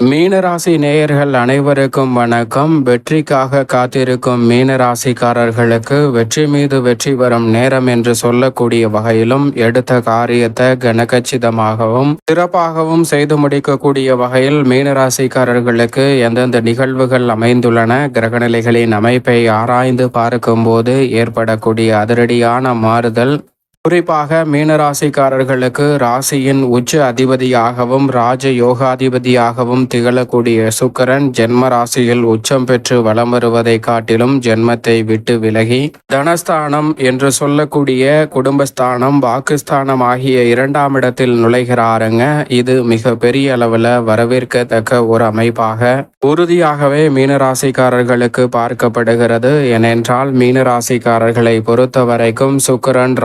மீனராசி நேயர்கள் அனைவருக்கும் வணக்கம். வெற்றிக்காக காத்திருக்கும் மீனராசிக்காரர்களுக்கு வெற்றி மீது வெற்றி வரும் நேரம் என்று சொல்லக்கூடிய வகையிலும் எடுத்த காரியத்தை கனகச்சிதமாகவும் சிறப்பாகவும் செய்து முடிக்கக்கூடிய வகையில் மீனராசிக்காரர்களுக்கு எந்தெந்த நிகழ்வுகள் அமைந்துள்ளன கிரகநிலைகளின் அமைப்பை ஆராய்ந்து பார்க்கும்போது ஏற்படக்கூடிய அதிரடியான மாறுதல் குறிப்பாக மீனராசிக்காரர்களுக்கு ராசியின் உச்ச அதிபதியாகவும் ராஜ யோகாதிபதியாகவும் திகழக்கூடிய சுக்கரன் ஜென்ம ராசியில் உச்சம் பெற்று வலம் வருவதை காட்டிலும் ஜென்மத்தை விட்டு விலகி தனஸ்தானம் என்று சொல்லக்கூடிய குடும்பஸ்தானம் வாக்குஸ்தானம் ஆகிய இரண்டாம் இடத்தில் நுழைகிறாருங்க. இது மிக பெரிய அளவில் வரவேற்கத்தக்க ஒரு அமைப்பாக உறுதியாகவே மீனராசிக்காரர்களுக்கு பார்க்கப்படுகிறது. ஏனென்றால் மீனராசிக்காரர்களை பொறுத்த வரைக்கும் சுக்கரன்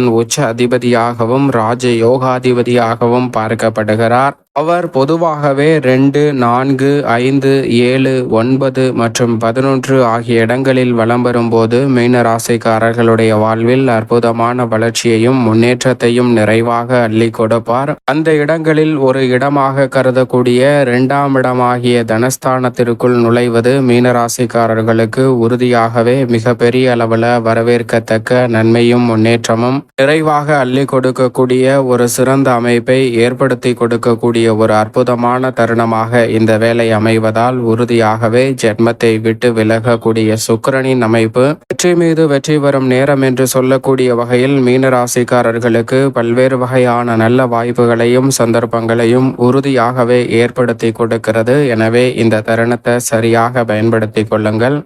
உச்ச அதிபதியாகவும் ராஜ யோகாதிபதியாகவும் பார்க்கப்படுகிறார். அவர் பொதுவாகவே ரெண்டு நான்கு ஐந்து ஏழு ஒன்பது மற்றும் பதினொன்று ஆகிய இடங்களில் வலம் வரும்போது மீன ராசிக்காரர்களுடைய வாழ்வில் அற்புதமான வளர்ச்சியையும் முன்னேற்றத்தையும் நிறைவாக அள்ளி கொடுப்பார். அந்த இடங்களில் ஒரு இடமாக கருதக்கூடிய இரண்டாம் இடமாகிய தனஸ்தானத்திற்குள் நுழைவது மீன ராசிக்காரர்களுக்கு உறுதியாகவே மிகப்பெரிய அளவில் வரவேற்கத்தக்க நன்மையும் முன்னேற்றமும் நிறைவாக அள்ளி கொடுக்கக்கூடிய ஒரு சிறந்த அமைப்பை ஏற்படுத்தி கொடுக்கக்கூடிய ஒரு அற்புதமான தருணமாக இந்த வேலை அமைவதால் உறுதியாகவே ஜென்மத்தை விட்டு விலகக்கூடிய சுக்கிரனின் அமைப்பு வெற்றி மீது வெற்றி வரும் நேரம் என்று சொல்லக்கூடிய வகையில் மீனராசிக்காரர்களுக்கு பல்வேறு வகையான நல்ல வாய்ப்புகளையும் சந்தர்ப்பங்களையும் உறுதியாகவே ஏற்படுத்தி கொடுக்கிறது. எனவே இந்த தருணத்தை சரியாக பயன்படுத்தி கொள்ளுங்கள்.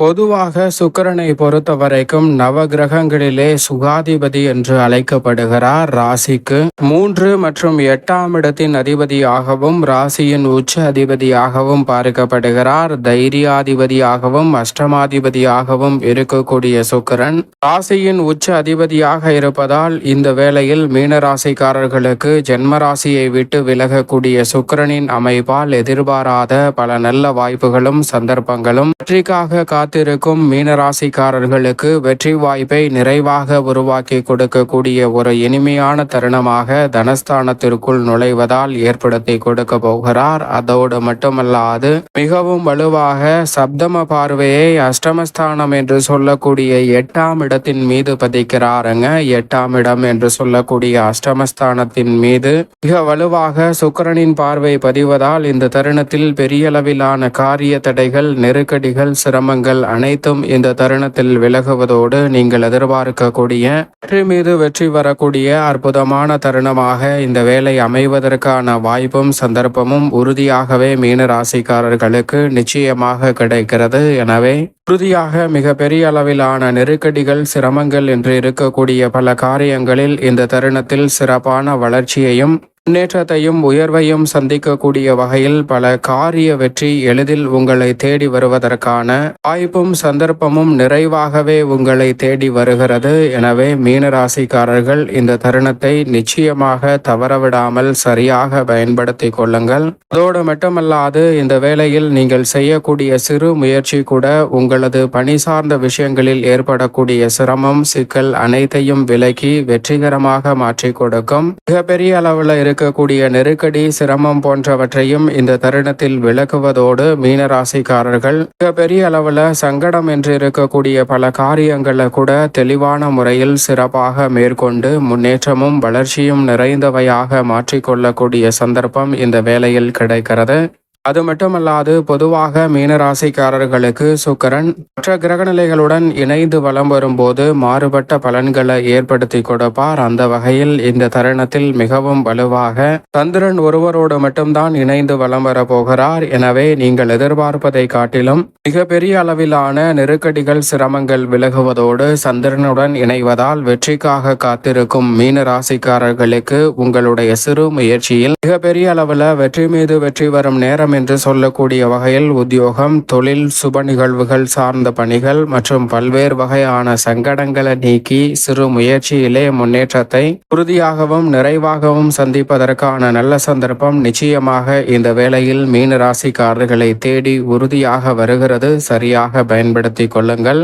பொதுவாக சுக்கரனை பொறுத்த வரைக்கும் நவ கிரகங்களிலே சுகாதிபதி என்று அழைக்கப்படுகிறார் ராசிக்கு. மூன்று மற்றும் எட்டாம் இடத்தின் அதிபதியாகவும் ராசியின் உச்ச அதிபதியாகவும் பார்க்கப்படுகிறார். தைரியாதிபதியாகவும் அஷ்டமாதிபதியாகவும் இருக்கக்கூடிய சுக்கரன் ராசியின் உச்ச அதிபதியாக இருப்பதால் இந்த வேளையில் மீனராசிக்காரர்களுக்கு ஜென்மராசியை விட்டு விலகக்கூடிய சுக்கரனின் அமைப்பால் எதிர்பாராத பல நல்ல வாய்ப்புகளும் சந்தர்ப்பங்களும் வெற்றிக்காக காத்திருக்கும் மீனராசிக்காரர்களுக்கு வெற்றி வாய்ப்பை நிறைவாக உருவாக்கி கொடுக்கக்கூடிய ஒரு இனிமையான தருணமாக தனஸ்தானத்திற்குள் நுழைவதால் ஏற்படுத்தி கொடுக்க போகிறார். அதோடு மட்டுமல்லாது மிகவும் வலுவாக சப்தம பார்வையை அஷ்டமஸ்தானம் என்று சொல்லக்கூடிய எட்டாம் இடத்தின் மீது பதிக்கிறாருங்க. எட்டாம் இடம் என்று சொல்லக்கூடிய அஷ்டமஸ்தானத்தின் மீது மிக வலுவாக சுக்கரனின் பார்வை பதிவதால் இந்த தருணத்தில் பெரிய அளவிலான காரிய தடைகள் நெருக்கடிகள் சிரமங்கள் அனைத்தும் இந்த தருணத்தில் விலகுவதோடு நீங்கள் எதிர்பார்க்கக்கூடிய வெற்றி மீது வெற்றி வரக்கூடிய அற்புதமான தருணமாக இந்த வேலை அமைவதற்கான வாய்ப்பும் சந்தர்ப்பமும் உறுதியாகவே மீன ராசிக்காரர்களுக்கு நிச்சயமாக கிடைக்கிறது. எனவே உறுதியாக மிக பெரிய அளவிலான நெருக்கடிகள் சிரமங்கள் என்று இருக்கக்கூடிய பல காரியங்களில் இந்த தருணத்தில் சிறப்பான வளர்ச்சியையும் முன்னேற்றத்தையும் உயர்வையும் சந்திக்கக்கூடிய வகையில் பல காரிய வெற்றி எளிதில் உங்களை தேடி வருவதற்கான வாய்ப்பும் சந்தர்ப்பமும் நிறைவாகவே உங்களை தேடி வருகிறது. எனவே மீனராசிக்காரர்கள் இந்த தருணத்தை நிச்சயமாக தவறவிடாமல் சரியாக பயன்படுத்தி கொள்ளுங்கள். அதோடு மட்டுமல்லாது இந்த வேளையில் நீங்கள் செய்யக்கூடிய சிறு முயற்சி கூட உங்களது பணி சார்ந்த விஷயங்களில் ஏற்படக்கூடிய சிரமம் சிக்கல் அனைத்தையும் விலக்கி வெற்றிகரமாக மாற்றிக் கொடுக்கும். மிகப்பெரிய அளவில் இருக்கக்கூடிய நெருக்கடி சிரமம் போன்றவற்றையும் இந்த தருணத்தில் விளக்குவதோடு மீனராசிக்காரர்கள் மிகப்பெரிய அளவில் சங்கடம் என்று இருக்கக்கூடிய பல காரியங்களை கூட தெளிவான முறையில் சிறப்பாக மேற்கொண்டு முன்னேற்றமும் வளர்ச்சியும் நிறைந்தவையாக மாற்றிக்கொள்ளக்கூடிய சந்தர்ப்பம் இந்த வேலையில் கிடைக்கிறது. அது மட்டுமல்லாது பொதுவாக மீனராசிக்காரர்களுக்கு சுக்கரன் மற்ற கிரகநிலைகளுடன் இணைந்து வலம் வரும்போது மாறுபட்ட பலன்களை ஏற்படுத்தி கொடுப்பார். அந்த வகையில் இந்த தருணத்தில் மிகவும் வலுவாக சந்திரன் ஒருவரோடு மட்டும்தான் இணைந்து வலம் வர போகிறார். எனவே நீங்கள் எதிர்பார்ப்பதை காட்டிலும் மிகப்பெரிய அளவிலான நெருக்கடிகள் சிரமங்கள் விலகுவதோடு சந்திரனுடன் இணைவதால் வெற்றிக்காக காத்திருக்கும் மீன ராசிக்காரர்களுக்கு உங்களுடைய சிறு முயற்சியில் மிகப்பெரிய அளவில் வெற்றி மீது வெற்றி வரும் நேரம் என்று சொல்லக்கூடிய வகையில் உத்தியோகம் தொழில் சுப நிகழ்வுகள் சார்ந்த பணிகள் மற்றும் பல்வேறு வகையான சங்கடங்களை நீக்கி சிறு முயற்சியிலே முன்னேற்றத்தை உறுதியாகவும் நிறைவாகவும் சந்திப்பதற்கான நல்ல சந்தர்ப்பம் நிச்சயமாக இந்த வேளையில் மீன ராசிக்காரர்களை தேடி உறுதியாக வருகிறது. சரியாக பயன்படுத்திக் கொள்ளுங்கள்.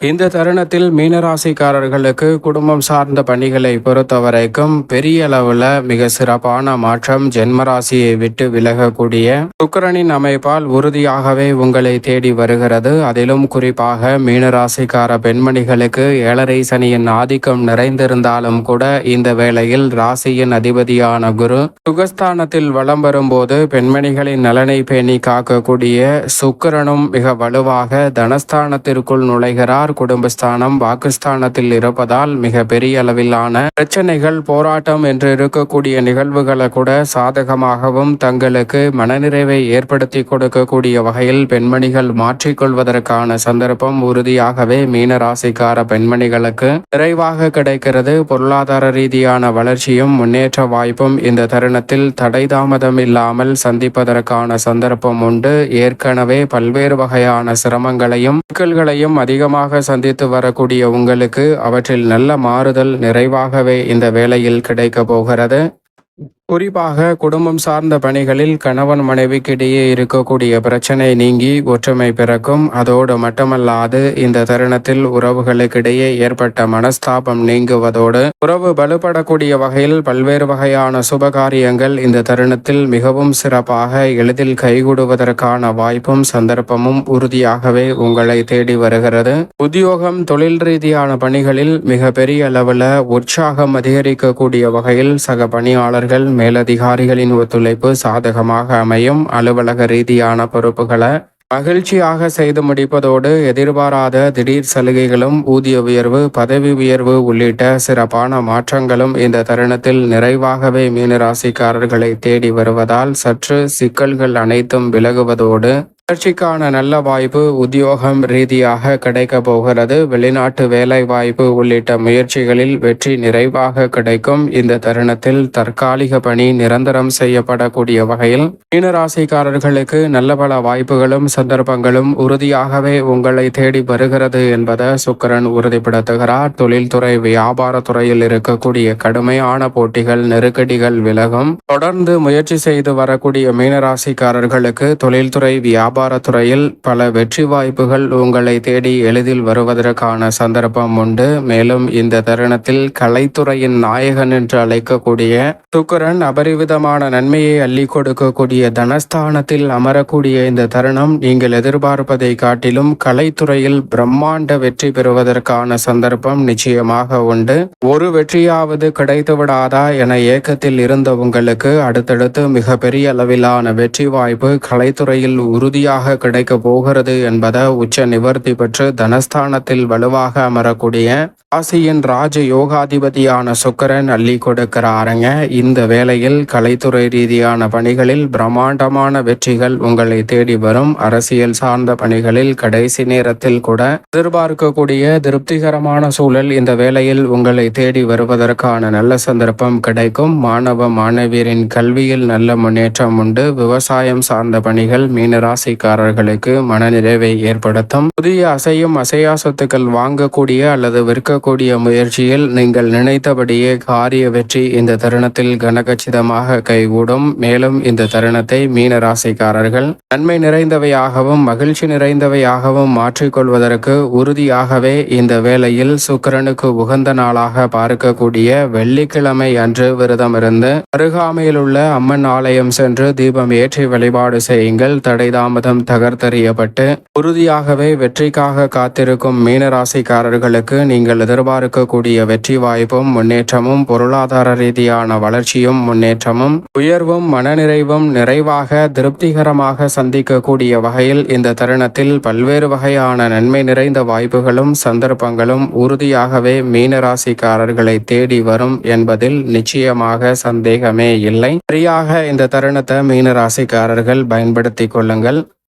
இந்த தருணத்தில் மீனராசிக்காரர்களுக்கு குடும்பம் சார்ந்த பணிகளை பொறுத்தவரைக்கும் பெரிய அளவுல மிக சிறப்பான மாற்றம் ஜென்மராசியை விட்டு விலகக்கூடிய சுக்கரனின் அமைப்பால் உறுதியாகவே உங்களை தேடி வருகிறது. அதிலும் குறிப்பாக மீனராசிக்கார பெண்மணிகளுக்கு ஏழரை சனியின் ஆதிக்கம் நிறைந்திருந்தாலும் கூட இந்த வேளையில் ராசியின் அதிபதியான குரு சுகஸ்தானத்தில் வலம் வரும்போது பெண்மணிகளின் நலனை பேணி காக்கக்கூடிய சுக்கரனும் மிக வலுவாக தனஸ்தானத்திற்குள் நுழைகிறார். குடும்பஸ்தானம் வாக்குஸ்தானத்தில் இருப்பதால் மிக பெரிய அளவிலான பிரச்சனைகள் போராட்டம் என்று இருக்கக்கூடிய நிகழ்வுகளை கூட சாதகமாகவும் தங்களுக்கு மனநிறைவை ஏற்படுத்தி கொடுக்கக்கூடிய வகையில் பெண்மணிகள் மாற்றிக்கொள்வதற்கான சந்தர்ப்பம் உறுதியாகவே மீனராசிக்கார பெண்மணிகளுக்கு நிறைவாக கிடைக்கிறது. பொருளாதார ரீதியான வளர்ச்சியும் முன்னேற்ற வாய்ப்பும் இந்த தருணத்தில் தடைதாமதம் இல்லாமல் சந்திப்பதற்கான சந்தர்ப்பம் உண்டு. ஏற்கனவே பல்வேறு வகையான சிரமங்களையும் சிக்கல்களையும் அதிகமாக சந்தித்து வரக்கூடிய உங்களுக்கு அவற்றில் நல்ல மாறுதல் நிறைவாகவே இந்த வேளையில் கிடைக்க போகிறது. குறிப்பாக குடும்பம் சார்ந்த பணிகளில் கணவன் மனைவிக்கிடையே இருக்கக்கூடிய பிரச்சனை நீங்கி ஒற்றுமை பிறக்கும். அதோடு மட்டுமல்லாது இந்த தருணத்தில் உறவுகளுக்கிடையே ஏற்பட்ட மனஸ்தாபம் நீங்குவதோடு உறவு வலுப்படக்கூடிய வகையில் பல்வேறு வகையான சுபகாரியங்கள் இந்த தருணத்தில் மிகவும் சிறப்பாக எளிதில் கைகூடுவதற்கான வாய்ப்பும் சந்தர்ப்பமும் உறுதியாகவே உங்களை தேடி வருகிறது. உத்தியோகம் தொழில் ரீதியான பணிகளில் மிக பெரிய அளவில் உற்சாகம் அதிகரிக்கக்கூடிய வகையில் சக பணியாளர்கள் மேலதிகாரிகளின் ஒத்துழைப்பு சாதகமாக அமையும். அலுவலக ரீதியான பொறுப்புகளை மகிழ்ச்சியாக செய்து முடிப்பதோடு எதிர்பாராத திடீர் சலுகைகளும் ஊதிய உயர்வு பதவி உயர்வு உள்ளிட்ட சிறப்பான மாற்றங்களும் இந்த தருணத்தில் நிறைவாகவே மீனராசிக்காரர்களை தேடி வருவதால் சற்று சிக்கல்கள் அனைத்தும் விலகுவதோடு வளர்ச்சிக்கான நல்ல வாய்ப்பு உத்தியோகம் ரீதியாக கிடைக்க போகிறது. வெளிநாட்டு வேலை வாய்ப்பு உள்ளிட்ட முயற்சிகளில் வெற்றி நிறைவாக கிடைக்கும். இந்த தருணத்தில் தற்காலிக பணி நிரந்தரம் செய்யப்படக்கூடிய வகையில் மீனராசிக்காரர்களுக்கு நல்ல பல வாய்ப்புகளும் சந்தர்ப்பங்களும் உறுதியாகவே உங்களை தேடி வருகிறது என்பதை சுக்கரன் உறுதிப்படுத்துகிறார். தொழில்துறை வியாபார துறையில் இருக்கக்கூடிய கடுமையான போட்டிகள் நெருக்கடிகள் விலகும். தொடர்ந்து முயற்சி செய்து வரக்கூடிய மீனராசிக்காரர்களுக்கு தொழில்துறை வியாபார வியாபாரத்துறையில் பல வெற்றி வாய்ப்புகள் உங்களை தேடி எளிதில் வருவதற்கான சந்தர்ப்பம் உண்டு. மேலும் இந்த தருணத்தில் கலைத்துறையின் நாயகன் என்று அழைக்கக்கூடிய சுக்கரன் அபரிவிதமான நன்மையை அள்ளி கொடுக்கக்கூடிய தனஸ்தானத்தில் அமரக்கூடிய இந்த தருணம் நீங்கள் எதிர்பார்ப்பதை காட்டிலும் கலைத்துறையில் பிரம்மாண்ட வெற்றி பெறுவதற்கான சந்தர்ப்பம் நிச்சயமாக உண்டு. ஒரு வெற்றியாவது கிடைத்து விடாதா என ஏக்கத்தில் இருந்த உங்களுக்கு அடுத்தடுத்து மிக பெரிய அளவிலான வெற்றி வாய்ப்பு கலைத்துறையில் உறுதியாக கிடைக்க போகிறது என்பதை உச்ச நிவர்த்தி பெற்று தனஸ்தானத்தில் வலுவாக அமரக்கூடிய ராசியின் ராஜ யோகாதிபதியான சுக்கரன் அள்ளி கொடுக்கிறாருங்க. இந்த வேளையில் கலைத்துறை ரீதியான பணிகளில் பிரம்மாண்டமான வெற்றிகள் உங்களை தேடி வரும். அரசியல் சார்ந்த பணிகளில் கடைசி நேரத்தில் கூட எதிர்பார்க்கக்கூடிய திருப்திகரமான சூழல் இந்த வேளையில் உங்களை தேடி வருவதற்கான நல்ல சந்தர்ப்பம் கிடைக்கும். மாணவ மாணவியரின் கல்வியில் நல்ல முன்னேற்றம் உண்டு. விவசாயம் சார்ந்த பணிகள் மீனராசிக்காரர்களுக்கு மனநிறைவை ஏற்படுத்தும். புதிய அசையும் அசையா சொத்துக்கள் வாங்கக்கூடிய அல்லது விற்கக்கூடிய முயற்சியில் நீங்கள் நினைத்தபடியே காரிய வெற்றி இந்த தருணத்தில் கனகச்சிதமாக கைகூடும். மேலும் இந்த தருணத்தை மீன ராசிக்காரர்கள் நன்மை நிறைந்தவையாகவும் மகிழ்ச்சி நிறைந்தவையாகவும் மாற்றிக்கொள்வதற்கு உறுதியாகவே இந்த வேளையில் சுக்கிரனுக்கு உகந்த நாளாக பார்க்கக்கூடிய வெள்ளிக்கிழமை அன்று விரதம் இருந்து அருகாமையில் உள்ள அம்மன் ஆலயம் சென்று தீபம் ஏற்றி வழிபாடு செய்யுங்கள். தடை தாமதம் தகர்த்தறியப்பட்டு உறுதியாகவே வெற்றிக்காக காத்திருக்கும் மீனராசிக்காரர்களுக்கு நீங்கள் எதிர்பார்க்கக்கூடிய வெற்றி வாய்ப்பும் முன்னேற்றமும் பொருளாதார ரீதியான வளர்ச்சியும் முன்னேற்றமும் உயர்வும் மனநிறைவும் நிறைவாக திருப்திகரமாக சந்திக்கக்கூடிய வகையில் இந்த தருணத்தில் பல்வேறு வகையான நன்மை நிறைந்த வாய்ப்புகளும் சந்தர்ப்பங்களும் உறுதியாகவே மீனராசிக்காரர்களை தேடி வரும் என்பதில் நிச்சயமாக சந்தேகமே இல்லை. சரியாக இந்த தருணத்தை மீனராசிக்காரர்கள் பயன்படுத்திக் கொள்ளுங்கள்.